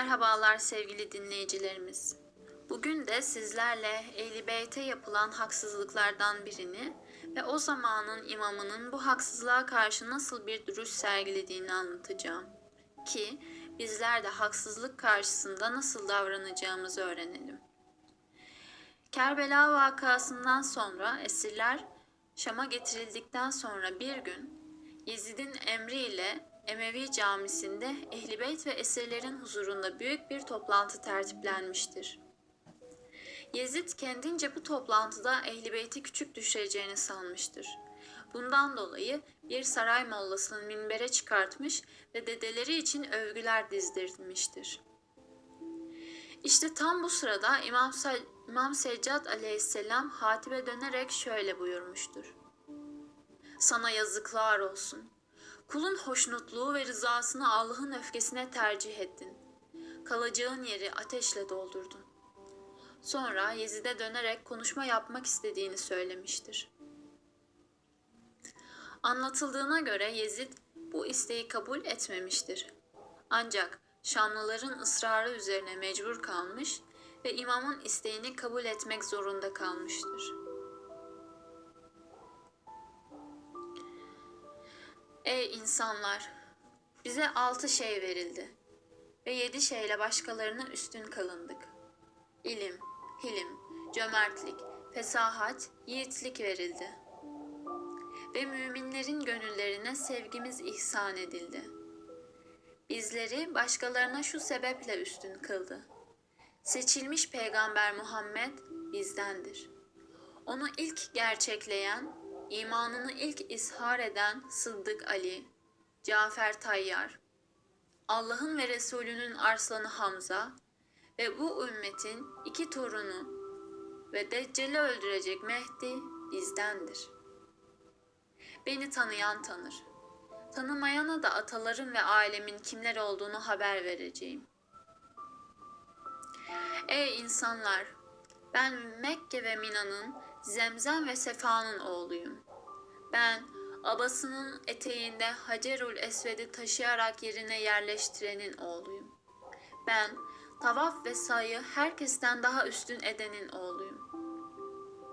Merhabalar sevgili dinleyicilerimiz. Bugün de sizlerle Ehl-i Beyt'e yapılan haksızlıklardan birini ve o zamanın imamının bu haksızlığa karşı nasıl bir duruş sergilediğini anlatacağım. Ki bizler de haksızlık karşısında nasıl davranacağımızı öğrenelim. Kerbela vakasından sonra esirler Şam'a getirildikten sonra bir gün Yezid'in emriyle Emevi camisinde Ehl-i Beyt ve esirlerin huzurunda büyük bir toplantı tertiplenmiştir. Yezid kendince bu toplantıda Ehl-i Beyt'i küçük düşüreceğini sanmıştır. Bundan dolayı bir saray mollasını minbere çıkartmış ve dedeleri için övgüler dizdirmiştir. İşte tam bu sırada İmam, Sa- İmam Seccad aleyhisselam hatibe dönerek şöyle buyurmuştur. Sana yazıklar olsun. Kulun hoşnutluğu ve rızasını Allah'ın öfkesine tercih ettin. Kalacağın yeri ateşle doldurdun. Sonra Yezid'e dönerek konuşma yapmak istediğini söylemiştir. Anlatıldığına göre Yezid bu isteği kabul etmemiştir. Ancak Şamlıların ısrarı üzerine mecbur kalmış ve imamın isteğini kabul etmek zorunda kalmıştır. Ey insanlar! Bize altı şey verildi ve yedi şeyle başkalarına üstün kılındık. İlim, hilim, cömertlik, fesahat, yiğitlik verildi. Ve müminlerin gönüllerine sevgimiz ihsan edildi. Bizleri başkalarına şu sebeple üstün kıldı. Seçilmiş peygamber Muhammed bizdendir. Onu ilk gerçekleyen, imanını ilk ishar eden Sıddık Ali, Cafer Tayyar, Allah'ın ve Resulünün arslanı Hamza ve bu ümmetin iki torunu ve Deccal'i öldürecek Mehdi bizdendir. Beni tanıyan tanır. Tanımayana da atalarım ve ailemin kimler olduğunu haber vereceğim. Ey insanlar! Ben Mekke ve Mina'nın, Zemzem ve Sefa'nın oğluyum. Ben abasının eteğinde Hacerül Esved'i taşıyarak yerine yerleştirenin oğluyum. Ben tavaf ve sayı herkesten daha üstün edenin oğluyum.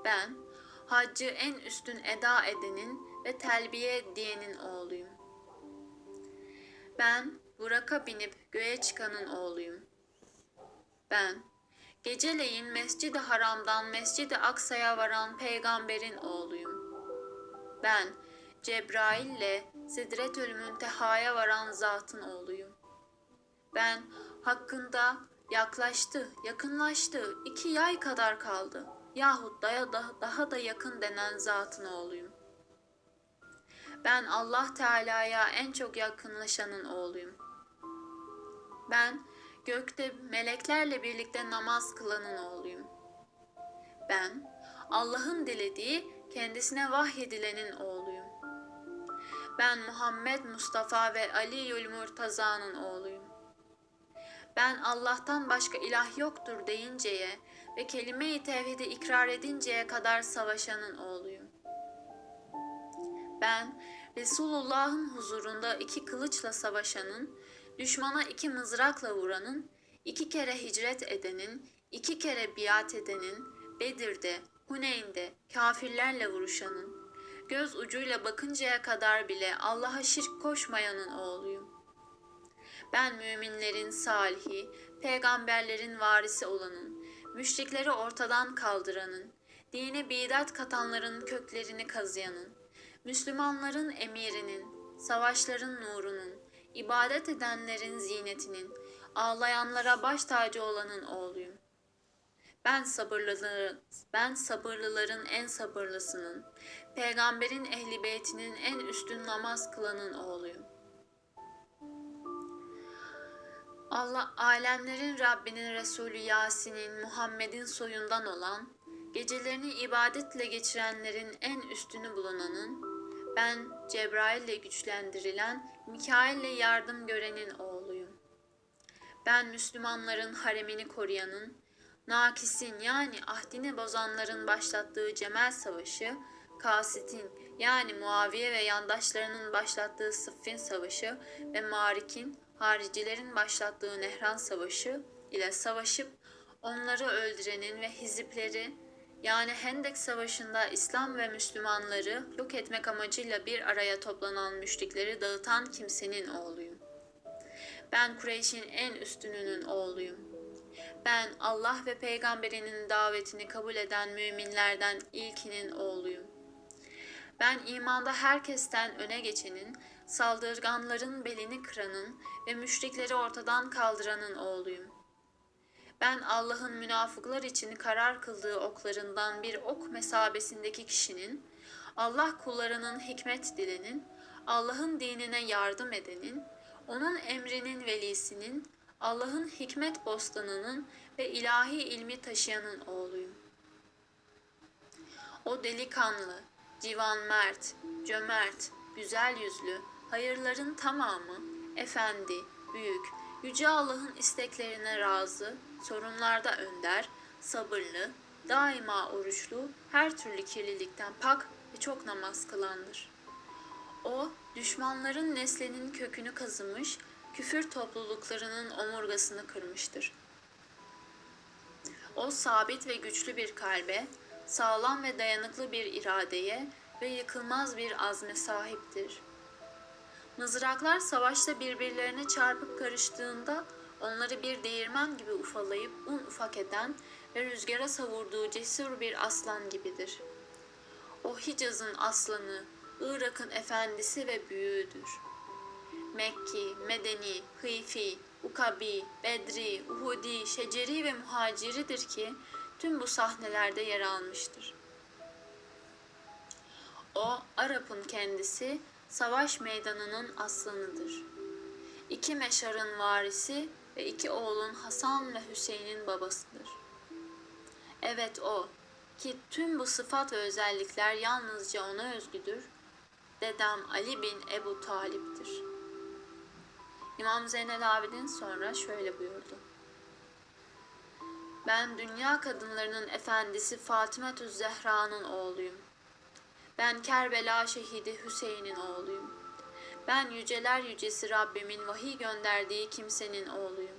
Ben haccı en üstün eda edenin ve telbiye diyenin oğluyum. Ben Burak'a binip göğe çıkanın oğluyum. Ben geceleyin Mescid-i Haram'dan Mescid-i Aksa'ya varan peygamberin oğluyum. Ben Cebrail'le Sidretül Münteha'ya varan zatın oğluyum. Ben hakkında yaklaştı, yakınlaştı, iki yay kadar kaldı yahut daha, daha, daha da yakın denen zatın oğluyum. Ben Allah Teala'ya en çok yakınlaşanın oğluyum. Ben gökte meleklerle birlikte namaz kılanın oğluyum. Ben Allah'ın dilediği kendisine vahyedilenin oğluyum. Ben Muhammed Mustafa ve Ali Yül Murtaza'nın oğluyum. Ben Allah'tan başka ilah yoktur deyinceye ve kelime-i tevhidi ikrar edinceye kadar savaşanın oğluyum. Ben Resulullah'ın huzurunda iki kılıçla savaşanın, düşmana iki mızrakla vuranın, iki kere hicret edenin, iki kere biat edenin, Bedir'de, Huneyn'de kafirlerle vuruşanın, göz ucuyla bakıncaya kadar bile Allah'a şirk koşmayanın oğluyum. Ben müminlerin salihi, peygamberlerin varisi olanın, müşrikleri ortadan kaldıranın, dine bidat katanların köklerini kazıyanın, Müslümanların emirinin, savaşların nurunun, ibadet edenlerin zinetinin, ağlayanlara baş tacı olanın oğluyum. Ben sabırlıların, ben sabırlıların en sabırlısının, peygamberin ehli beytinin en üstün namaz kılanın oğluyum. Allah alemlerin Rabbinin Resulü Yasin'in Muhammed'in soyundan olan, gecelerini ibadetle geçirenlerin en üstünü bulunanın, ben Cebrail'le güçlendirilen, Mikail'le yardım görenin oğluyum. Ben Müslümanların haremini koruyanın, Nakis'in yani ahdini bozanların başlattığı Cemel Savaşı, Kasit'in yani Muaviye ve yandaşlarının başlattığı Sıffin Savaşı ve Marik'in haricilerin başlattığı Nehran Savaşı ile savaşıp onları öldürenin ve hizipleri yani Hendek Savaşı'nda İslam ve Müslümanları yok etmek amacıyla bir araya toplanan müşrikleri dağıtan kimsenin oğluyum. Ben Kureyş'in en üstününün oğluyum. Ben Allah ve peygamberinin davetini kabul eden müminlerden ilkinin oğluyum. Ben imanda herkesten öne geçenin, saldırganların belini kıranın ve müşrikleri ortadan kaldıranın oğluyum. Ben Allah'ın münafıklar için karar kıldığı oklarından bir ok mesabesindeki kişinin, Allah kullarının hikmet dilenin, Allah'ın dinine yardım edenin, onun emrinin velisinin, Allah'ın hikmet bostanının ve ilahi ilmi taşıyanın oğluyum. O delikanlı, civan mert, cömert, güzel yüzlü, hayırların tamamı, efendi, büyük, yüce Allah'ın isteklerine razı, sorunlarda önder, sabırlı, daima oruçlu, her türlü kirlilikten pak ve çok namaz kılandır. O, düşmanların neslinin kökünü kazımış, küfür topluluklarının omurgasını kırmıştır. O sabit ve güçlü bir kalbe, sağlam ve dayanıklı bir iradeye ve yıkılmaz bir azme sahiptir. Mızraklar savaşta birbirlerine çarpıp karıştığında onları bir değirmen gibi ufalayıp un ufak eden ve rüzgara savurduğu cesur bir aslan gibidir. O Hicaz'ın aslanı, Irak'ın efendisi ve büyüğüdür. Mekki, Medeni, Hıfi, Ukabi, Bedri, Uhudi, Şeceri ve Muhaciridir ki tüm bu sahnelerde yer almıştır. O Arap'ın kendisi, savaş meydanının aslanıdır. İki meşarın varisi ve iki oğlun Hasan ve Hüseyin'in babasıdır. Evet o ki tüm bu sıfat ve özellikler yalnızca ona özgüdür. Dedem Ali bin Ebu Talip'tir. İmam Zeynel Abidin sonra şöyle buyurdu. Ben dünya kadınlarının efendisi Fatime Zehra'nın oğluyum. Ben Kerbela şehidi Hüseyin'in oğluyum. Ben yüceler yücesi Rabbimin vahiy gönderdiği kimsenin oğluyum.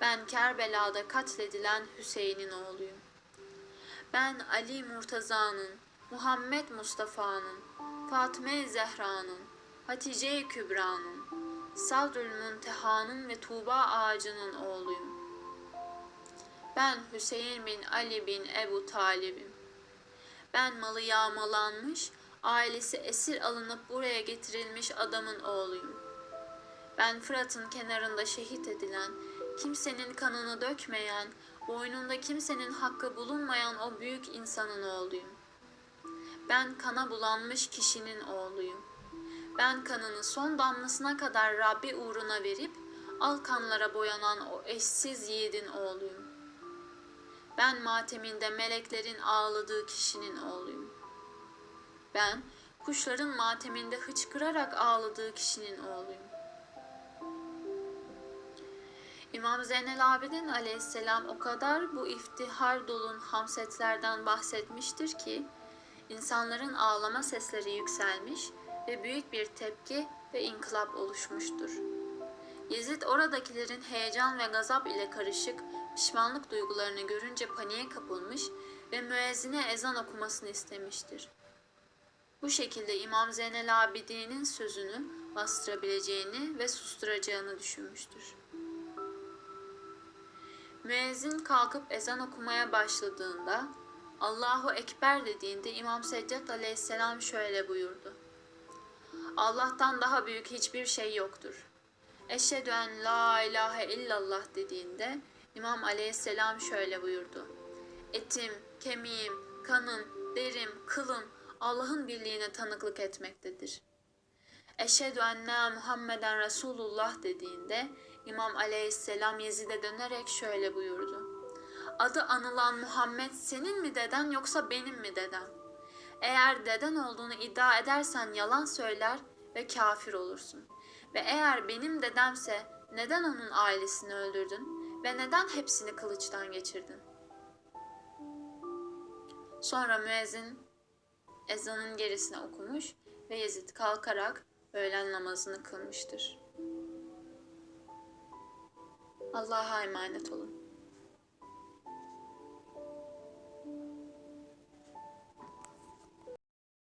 Ben Kerbela'da katledilen Hüseyin'in oğluyum. Ben Ali Murtaza'nın, Muhammed Mustafa'nın, Fatime Zehra'nın, Hatice Kübra'nın, Sadrül Munteha'nın ve Tuğba ağacının oğluyum. Ben Hüseyin bin Ali bin Ebu Talib'im. Ben malı yağmalanmış, ailesi esir alınıp buraya getirilmiş adamın oğluyum. Ben Fırat'ın kenarında şehit edilen, kimsenin kanını dökmeyen, boynunda kimsenin hakkı bulunmayan o büyük insanın oğluyum. Ben kana bulanmış kişinin oğluyum. Ben kanını son damlasına kadar Rabbi uğruna verip al kanlara boyanan o eşsiz yiğidin oğluyum. Ben mateminde meleklerin ağladığı kişinin oğluyum. Ben kuşların mateminde hıçkırarak ağladığı kişinin oğluyum. İmam Zeynel Abidin aleyhisselam o kadar bu iftihar dolun hamsetlerden bahsetmiştir ki insanların ağlama sesleri yükselmiş ve büyük bir tepki ve inkılap oluşmuştur. Yezid oradakilerin heyecan ve gazap ile karışık pişmanlık duygularını görünce paniğe kapılmış ve müezzine ezan okumasını istemiştir. Bu şekilde İmam Zeynel Abidin'in sözünü bastırabileceğini ve susturacağını düşünmüştür. Müezzin kalkıp ezan okumaya başladığında Allahu Ekber dediğinde İmam Seccad aleyhisselam şöyle buyurdu. Allah'tan daha büyük hiçbir şey yoktur. Eşhedü en la ilahe illallah dediğinde İmam aleyhisselam şöyle buyurdu. Etim, kemiğim, kanım, derim, kılım Allah'ın birliğine tanıklık etmektedir. Eşhedü enne Muhammeden Resulullah dediğinde İmam aleyhisselam Yezid'e dönerek şöyle buyurdu. Adı anılan Muhammed senin mi deden yoksa benim mi dedem? Eğer deden olduğunu iddia edersen yalan söyler ve kafir olursun. Ve eğer benim dedemse neden onun ailesini öldürdün ve neden hepsini kılıçtan geçirdin? Sonra müezzin ezanın gerisine okumuş ve Yezid kalkarak öğlen namazını kılmıştır. Allah'a emanet olun.